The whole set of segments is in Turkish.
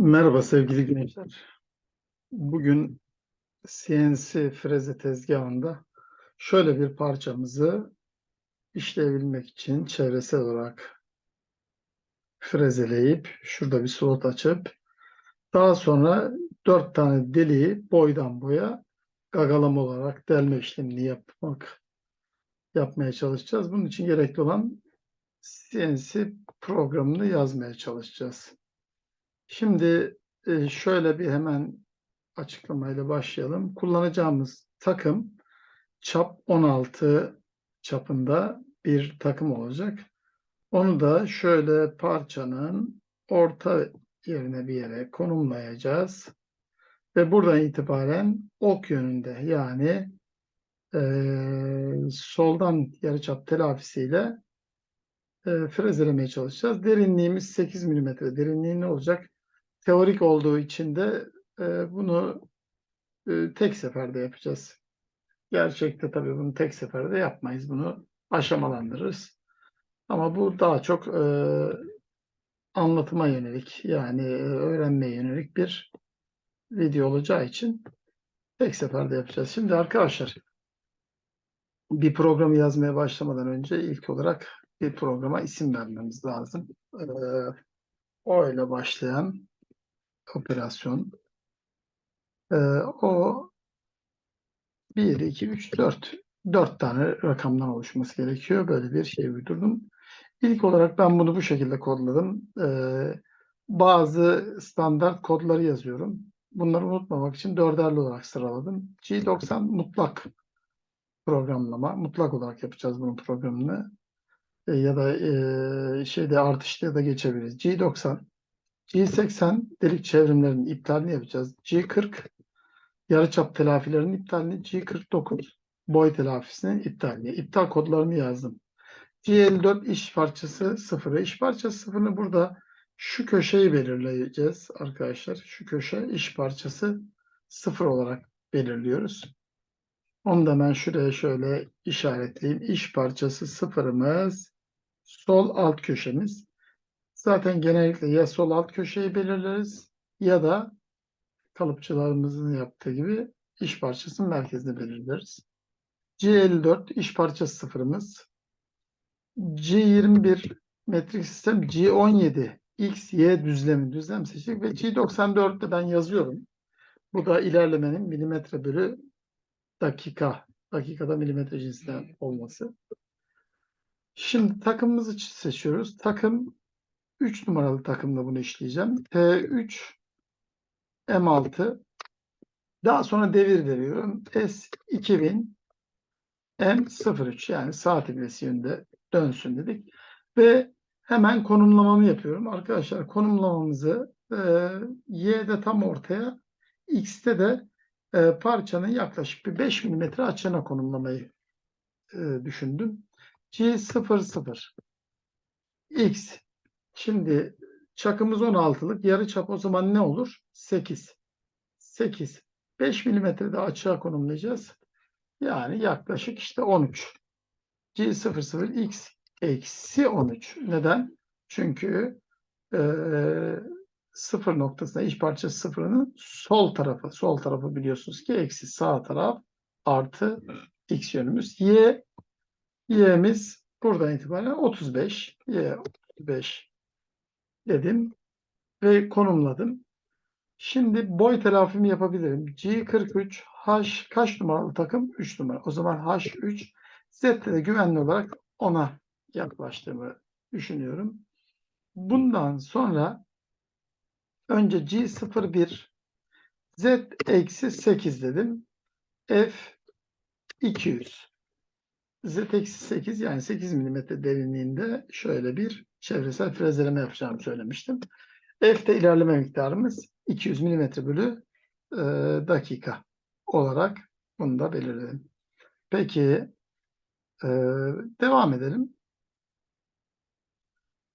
Merhaba sevgili gençler. Bugün CNC freze tezgahında şöyle bir parçamızı işleyebilmek için çevresel olarak frezeleyip şurada bir slot açıp daha sonra dört tane deliği boydan boya gagalama olarak delme işlemini yapmak yapmaya çalışacağız. Bunun için gerekli olan CNC programını yazmaya çalışacağız. Şimdi e, şöyle bir hemen açıklamayla başlayalım. Kullanacağımız takım çap 16 çapında bir takım olacak. Onu da şöyle parçanın orta yerine bir yere konumlayacağız. Ve buradan itibaren ok yönünde yani e, soldan yarıçap telafisiyle e, frezelemeye çalışacağız. Derinliğimiz 8 mm. Derinliği ne olacak? Teorik olduğu için de e, bunu e, tek seferde yapacağız. Gerçekte tabii bunu tek seferde yapmayız. Bunu aşamalandırırız. Ama bu daha çok e, anlatıma yönelik yani e, öğrenmeye yönelik bir video olacağı için tek seferde yapacağız. Şimdi arkadaşlar bir programı yazmaya başlamadan önce ilk olarak bir programa isim vermemiz lazım. Ee, o ile başlayan operasyon. Ee, o 1, 2, 3, 4. 4 tane rakamdan oluşması gerekiyor. Böyle bir şey uydurdum. İlk olarak ben bunu bu şekilde kodladım. Ee, bazı standart kodları yazıyorum. Bunları unutmamak için dörderli olarak sıraladım. G90 mutlak programlama. Mutlak olarak yapacağız bunun programını. E, ya da e, şeyde artışlı da geçebiliriz. G90 G80 delik çevrimlerinin iptalini yapacağız. G40 yarıçap telafilerinin iptalini, G49 boy telafisinin iptalini. İptal kodlarını yazdım. G54 iş parçası sıfırı. İş parçası sıfırını burada şu köşeyi belirleyeceğiz arkadaşlar. Şu köşe iş parçası sıfır olarak belirliyoruz. Onu da ben şuraya şöyle işaretleyeyim. İş parçası sıfırımız sol alt köşemiz. Zaten genellikle ya sol alt köşeyi belirleriz ya da kalıpçılarımızın yaptığı gibi iş parçasının merkezini belirleriz. G54 iş parçası sıfırımız. G21 metrik sistem G17 X, Y düzlemi düzlem seçtik ve G94'te ben yazıyorum. Bu da ilerlemenin milimetre bölü dakika. Dakikada milimetre cinsinden olması. Şimdi takımımızı seçiyoruz. Takım 3 numaralı takımda bunu işleyeceğim. T3 M6 daha sonra devir veriyorum. S2000 M03 yani saat ibresi yönünde dönsün dedik. Ve hemen konumlamamı yapıyorum. Arkadaşlar konumlamamızı e, Y'de tam ortaya X'te de e, parçanın yaklaşık bir 5 mm açına konumlamayı e, düşündüm. G00 X Şimdi çakımız 16'lık. Yarı çap o zaman ne olur? 8. 8. 5 milimetrede açığa konumlayacağız. Yani yaklaşık işte 13. G00 X eksi 13. Neden? Çünkü e, sıfır noktasında iş parçası sıfırının sol tarafı. Sol tarafı biliyorsunuz ki eksi sağ taraf artı x yönümüz. Y y'miz buradan itibaren 35. Y 35 dedim ve konumladım. Şimdi boy telafimi yapabilirim. G43 H kaç numaralı takım? 3 numara. O zaman H3 Z'de de güvenli olarak ona yaklaştığımı düşünüyorum. Bundan sonra önce G01 Z eksi 8 dedim. F 200. Z eksi 8 yani 8 mm derinliğinde şöyle bir çevresel frezeleme yapacağımı söylemiştim. F'de ilerleme miktarımız 200 mm bölü e, dakika olarak bunu da belirledim. Peki e, devam edelim.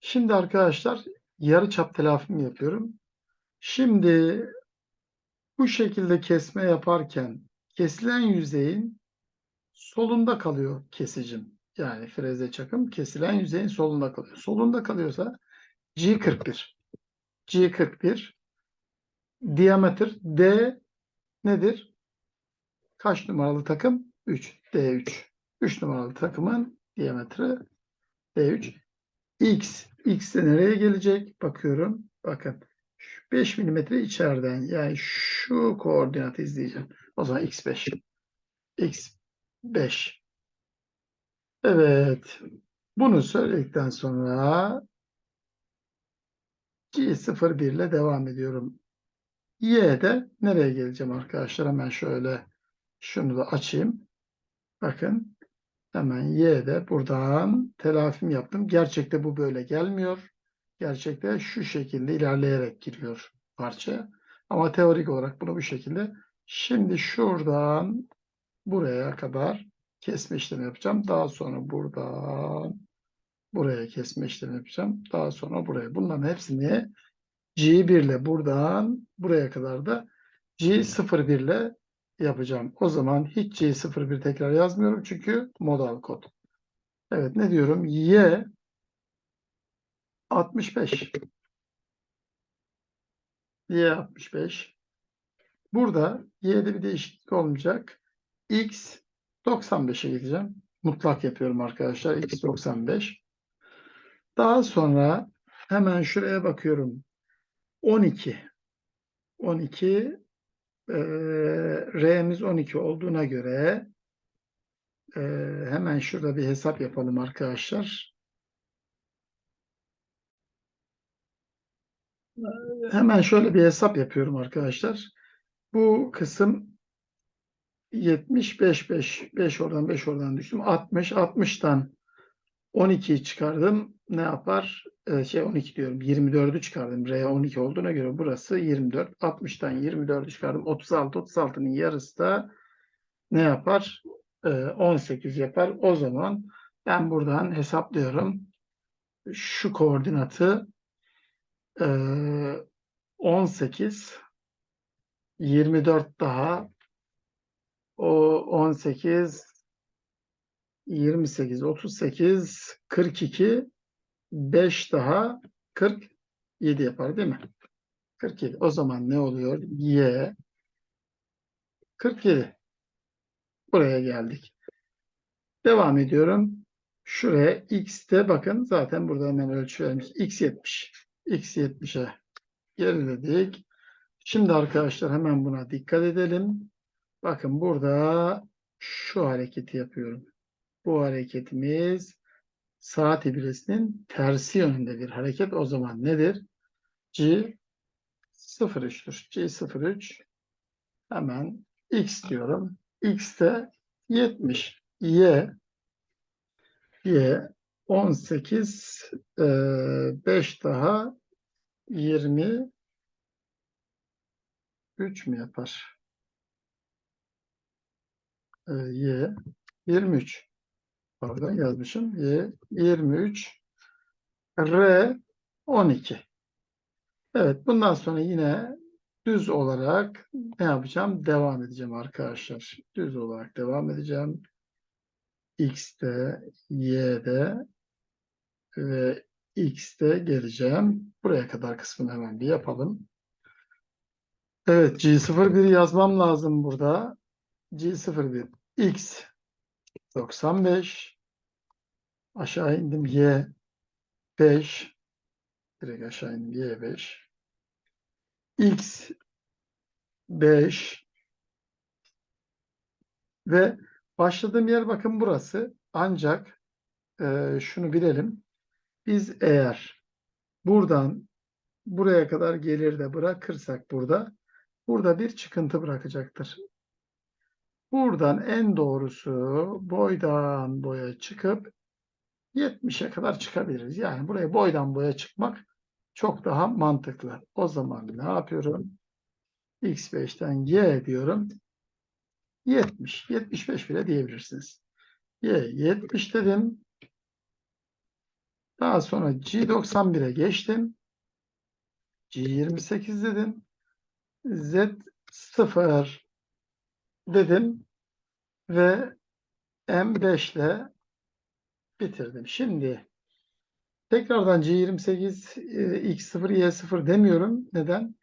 Şimdi arkadaşlar yarı çap telafimi yapıyorum. Şimdi bu şekilde kesme yaparken kesilen yüzeyin solunda kalıyor kesicim. Yani freze çakım kesilen yüzeyin solunda kalıyor. Solunda kalıyorsa G41. G41 Diameter D nedir? Kaç numaralı takım? 3. D3. 3 numaralı takımın diametre D3. X. X de nereye gelecek? Bakıyorum. Bakın. Şu 5 milimetre içeriden. Yani şu koordinatı izleyeceğim. O zaman X5. X5. Evet. Bunu söyledikten sonra G01 ile devam ediyorum. Y'de nereye geleceğim arkadaşlar? Hemen şöyle şunu da açayım. Bakın hemen Y'de buradan telafim yaptım. Gerçekte bu böyle gelmiyor. Gerçekte şu şekilde ilerleyerek giriyor parça. Ama teorik olarak bunu bu şekilde. Şimdi şuradan buraya kadar kesme işlemi yapacağım. Daha sonra buradan buraya kesme işlemi yapacağım. Daha sonra buraya. Bunların hepsini G1 ile buradan buraya kadar da G01 ile yapacağım. O zaman hiç C01 tekrar yazmıyorum çünkü modal kod. Evet ne diyorum? Y 65. Y 65. Burada Y'de bir değişiklik olmayacak. X 95'e gideceğim. Mutlak yapıyorum arkadaşlar. X 95. Daha sonra hemen şuraya bakıyorum. 12. 12 eee R'miz 12 olduğuna göre eee, hemen şurada bir hesap yapalım arkadaşlar. Hemen şöyle bir hesap yapıyorum arkadaşlar. Bu kısım 75 5 5 oradan 5 oradan düştüm. 60 60'tan 12'yi çıkardım. Ne yapar? Ee, şey 12 diyorum. 24'ü çıkardım. R 12 olduğuna göre burası 24. 60'tan 24'ü çıkardım. 36. 36'nın yarısı da ne yapar? Ee, 18 yapar. O zaman ben buradan hesaplıyorum. Şu koordinatı ee, 18 24 daha o 18 28 38 42 5 daha 47 yapar değil mi? 47. O zaman ne oluyor? Y 47. Buraya geldik. Devam ediyorum. Şuraya x'te bakın zaten burada hemen ölçü vermiş. x 70. x 70'e geriledik. Şimdi arkadaşlar hemen buna dikkat edelim. Bakın burada şu hareketi yapıyorum. Bu hareketimiz saat ibresinin tersi yönünde bir hareket. O zaman nedir? G 03'tür. G 03 hemen X diyorum. X de 70. Y Y 18 5 daha 20 3 mü yapar? Ee, Y 23. Pardon yazmışım. Y 23 R 12. Evet bundan sonra yine düz olarak ne yapacağım? Devam edeceğim arkadaşlar. Düz olarak devam edeceğim. X'te, Y'de ve X'te geleceğim. Buraya kadar kısmını hemen bir yapalım. Evet G01 yazmam lazım burada. G01 X 95 aşağı indim Y 5 direkt aşağı indim Y 5 X 5 ve başladığım yer bakın burası. Ancak e, şunu bilelim. Biz eğer buradan buraya kadar gelir de bırakırsak burada burada bir çıkıntı bırakacaktır. Buradan en doğrusu boydan boya çıkıp 70'e kadar çıkabiliriz. Yani buraya boydan boya çıkmak çok daha mantıklı. O zaman ne yapıyorum? X5'ten Y diyorum. 70, 75 bile diyebilirsiniz. Y 70 dedim. Daha sonra G91'e geçtim. G28 dedim. Z0 dedim ve M5 ile bitirdim. Şimdi tekrardan C28 e, X0 Y0 demiyorum. Neden?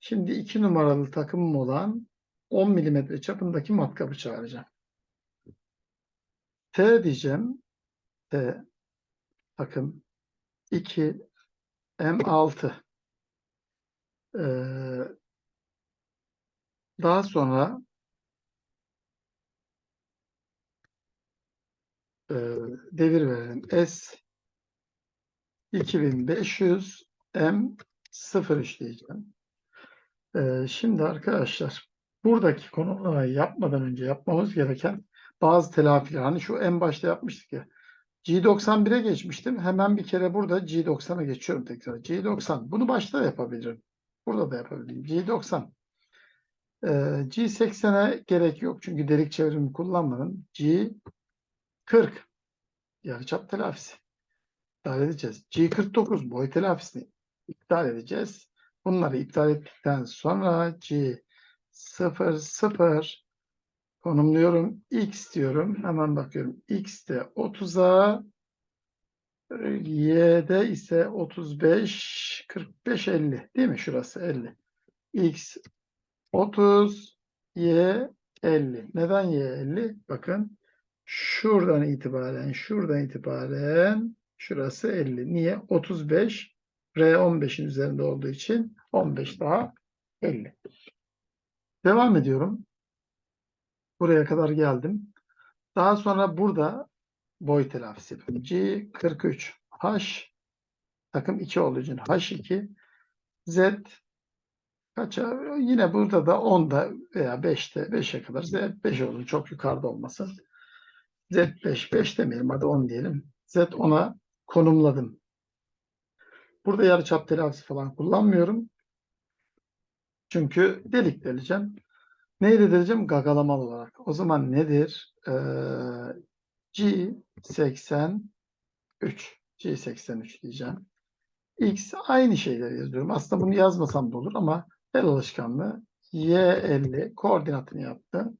Şimdi iki numaralı takımım olan 10 milimetre çapındaki matkabı çağıracağım. T diyeceğim. T takım 2 M6 Ee, daha sonra e, devir verelim. S 2500 M 03 diyeceğim. Ee, şimdi arkadaşlar buradaki konuları yapmadan önce yapmamız gereken bazı telafiler. Hani şu en başta yapmıştık ya. G91'e geçmiştim. Hemen bir kere burada G90'a geçiyorum tekrar. G90. Bunu başta yapabilirim. Burada da yapabilirim. G90. Ee, G80'e gerek yok. Çünkü delik çevrimi kullanmadım. G40. Yarıçap telafisi. İptal edeceğiz. G49 boy telafisini iptal edeceğiz. Bunları iptal ettikten sonra G00 konumluyorum. X diyorum. Hemen bakıyorum. X'te 30'a Y'de ise 35 45 50 değil mi? Şurası 50. X 30 Y 50. Neden Y 50? Bakın şuradan itibaren şuradan itibaren şurası 50. Niye? 35 R 15'in üzerinde olduğu için 15 daha 50. Devam ediyorum. Buraya kadar geldim. Daha sonra burada boy telafisi yapıyorum. G43 H takım 2 olduğu için H2 Z kaça? Yine burada da 10'da veya 5'te 5'e kadar Z 5 olsun. Çok yukarıda olmasın. Z5 5 demeyelim hadi 10 diyelim. Z 10'a konumladım. Burada yarıçap telafisi falan kullanmıyorum. Çünkü delik deleceğim. Neyle deleceğim? Gagalamalı olarak. O zaman nedir? Ee, G83 G83 diyeceğim. X aynı şeyleri yazıyorum. Aslında bunu yazmasam da olur ama el alışkanlığı Y50 koordinatını yaptı.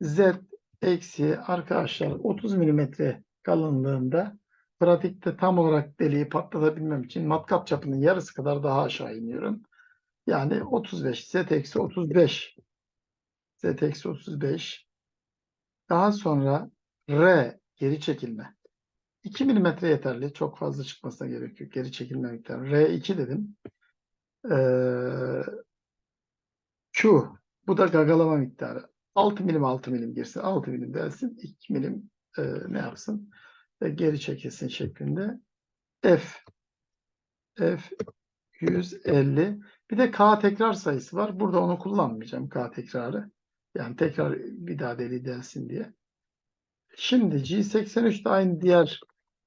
Z eksi arkadaşlar 30 milimetre kalınlığında pratikte tam olarak deliği patlatabilmem için matkap çapının yarısı kadar daha aşağı iniyorum. Yani 35 Z eksi 35 Z eksi 35 daha sonra R geri çekilme. 2 milimetre yeterli. Çok fazla çıkmasına gerek yok. Geri çekilme miktarı. R2 dedim. Ee, Q. Bu da gagalama miktarı. 6 milim 6 milim girsin. 6 milim dersin. 2 milim e, ne yapsın? E, geri çekilsin şeklinde. F. F 150. Bir de K tekrar sayısı var. Burada onu kullanmayacağım. K tekrarı. Yani tekrar bir daha deli delsin diye. Şimdi G83 de aynı diğer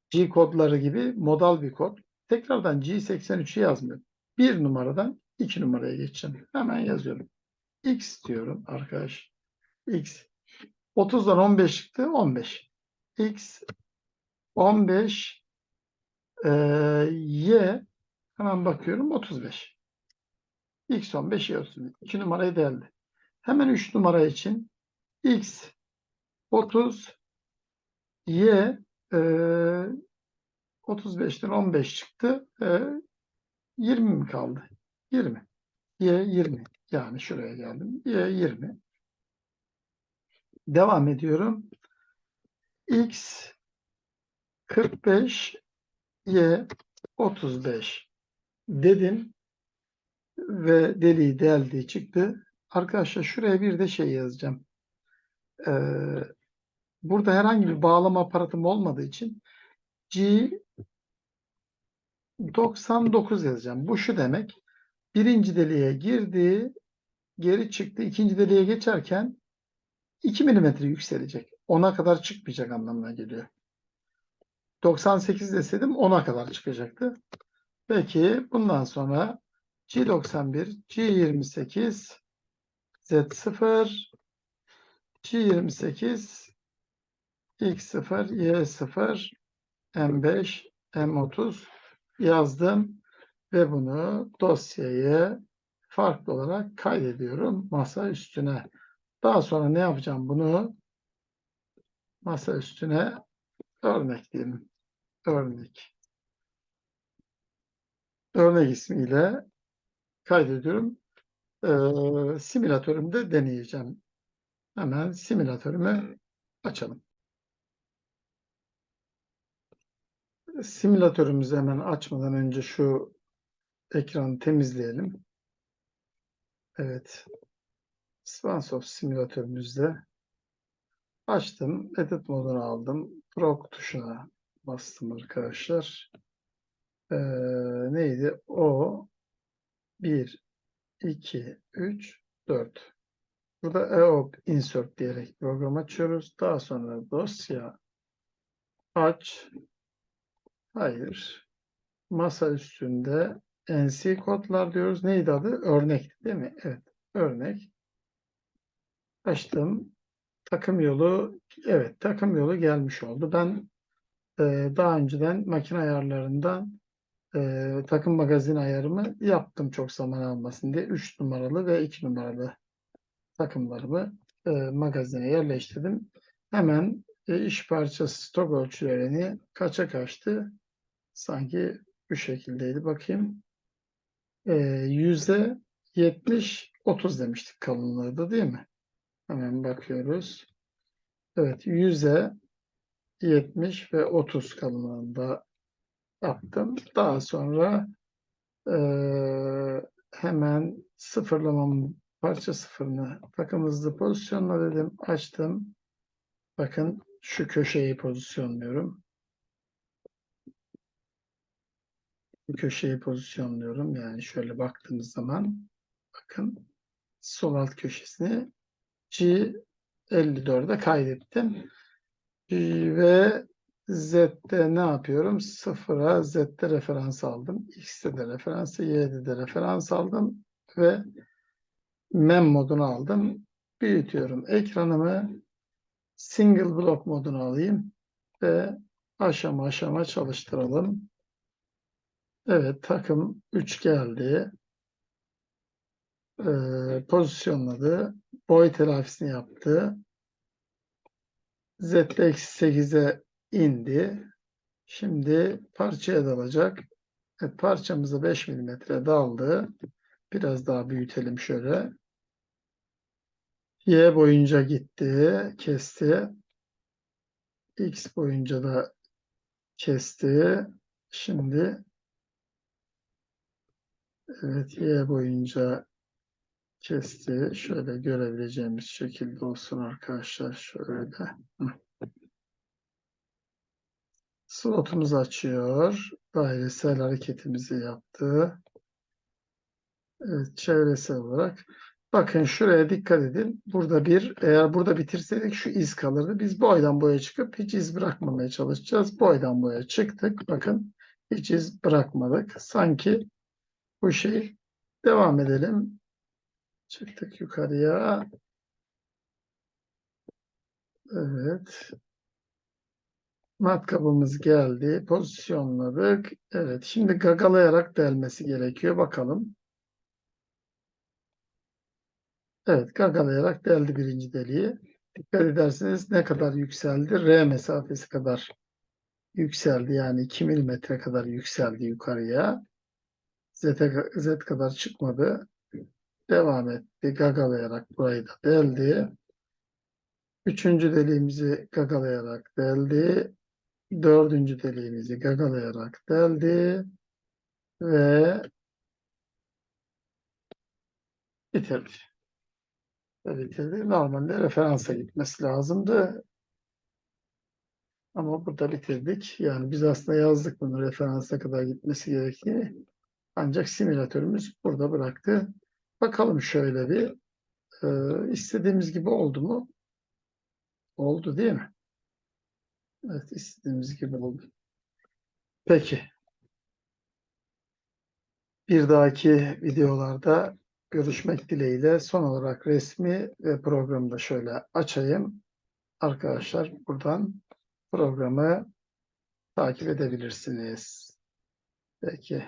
G kodları gibi modal bir kod. Tekrardan G83'ü yazmıyorum. Bir numaradan iki numaraya geçeceğim. Hemen yazıyorum. X diyorum arkadaş. X. 30'dan 15 çıktı. 15. X 15 e, Y hemen bakıyorum 35. X 15 Y 35. 2 numarayı deldi. Hemen 3 numara için X 30 Y e, 35'ten 15 çıktı. E, 20 mi kaldı? 20. Y 20. Yani şuraya geldim. Y 20. Devam ediyorum. X 45 Y 35 dedim ve deliği deldi çıktı. Arkadaşlar şuraya bir de şey yazacağım. Ee, burada herhangi bir bağlama aparatım olmadığı için G 99 yazacağım. Bu şu demek. Birinci deliğe girdi, geri çıktı. ikinci deliğe geçerken 2 milimetre yükselecek. 10'a kadar çıkmayacak anlamına geliyor. 98 deseydim 10'a kadar çıkacaktı. Peki bundan sonra G91, G28, Z0, G28, X0, Y0, M5, M30 yazdım ve bunu dosyayı farklı olarak kaydediyorum masa üstüne. Daha sonra ne yapacağım bunu? Masa üstüne örnek diyelim. Örnek. Örnek ismiyle kaydediyorum. Eee, simülatörümde deneyeceğim. Hemen simülatörümü açalım. Simülatörümüzü hemen açmadan önce şu ekranı temizleyelim. Evet. Swansoft simülatörümüzde açtım. Edit modunu aldım. Proc tuşuna bastım arkadaşlar. Eee, neydi? O 1, 2, 3, 4. Burada EOP insert diyerek program açıyoruz. Daha sonra dosya aç. Hayır. Masa üstünde NC kodlar diyoruz. Neydi adı? Örnek değil mi? Evet. Örnek. Açtım. Takım yolu evet takım yolu gelmiş oldu. Ben e, daha önceden makine ayarlarından e, takım magazin ayarımı yaptım çok zaman almasın diye. 3 numaralı ve 2 numaralı takımlarımı e, magazine yerleştirdim. Hemen e, iş parçası stok ölçülerini kaça kaçtı? Sanki bu şekildeydi. Bakayım. E, yüzde 70 30 demiştik kalınlığı da değil mi? Hemen bakıyoruz. Evet yüzde 70 ve 30 kalınlığında yaptım. Daha sonra e, hemen sıfırlamamın parça sıfırını takım hızlı pozisyonla dedim. Açtım. Bakın şu köşeyi pozisyonluyorum. Bu köşeyi pozisyonluyorum. Yani şöyle baktığımız zaman bakın sol alt köşesini G54'e kaydettim. Ve Z'de ne yapıyorum? Sıfıra Z'de referans aldım. X'de de referansı, Y'de de referans aldım ve mem modunu aldım. Büyütüyorum ekranımı. Single block modunu alayım ve aşama aşama çalıştıralım. Evet takım 3 geldi. Ee, pozisyonladı. Boy telafisini yaptı. Z'de eksi 8'e indi. Şimdi parçaya dalacak. Evet, parçamızı 5 mm daldı. Biraz daha büyütelim şöyle. Y boyunca gitti, kesti. X boyunca da kesti. Şimdi evet Y boyunca kesti. Şöyle görebileceğimiz şekilde olsun arkadaşlar. Şöyle. Hı. Slotumuzu açıyor. Dairesel hareketimizi yaptı. Evet, çevresel olarak. Bakın şuraya dikkat edin. Burada bir, eğer burada bitirseydik şu iz kalırdı. Biz boydan boya çıkıp hiç iz bırakmamaya çalışacağız. Boydan boya çıktık. Bakın hiç iz bırakmadık. Sanki bu şey devam edelim. Çıktık yukarıya. Evet. Matkabımız geldi. Pozisyonladık. Evet. Şimdi gagalayarak delmesi gerekiyor. Bakalım. Evet. Gagalayarak deldi birinci deliği. Dikkat ederseniz ne kadar yükseldi? R mesafesi kadar yükseldi. Yani 2 milimetre kadar yükseldi yukarıya. Z'e, Z kadar çıkmadı. Devam etti. Gagalayarak burayı da deldi. Üçüncü deliğimizi gagalayarak deldi. Dördüncü deliğimizi gagalayarak deldi. Ve bitirdi. Ve bitirdi. Normalde referansa gitmesi lazımdı. Ama burada bitirdik. Yani biz aslında yazdık bunu referansa kadar gitmesi gerektiğini. Ancak simülatörümüz burada bıraktı. Bakalım şöyle bir e, istediğimiz gibi oldu mu? Oldu değil mi? Evet, istediğimiz gibi oldu. Peki. Bir dahaki videolarda görüşmek dileğiyle son olarak resmi ve programı da şöyle açayım. Arkadaşlar buradan programı takip edebilirsiniz. Peki.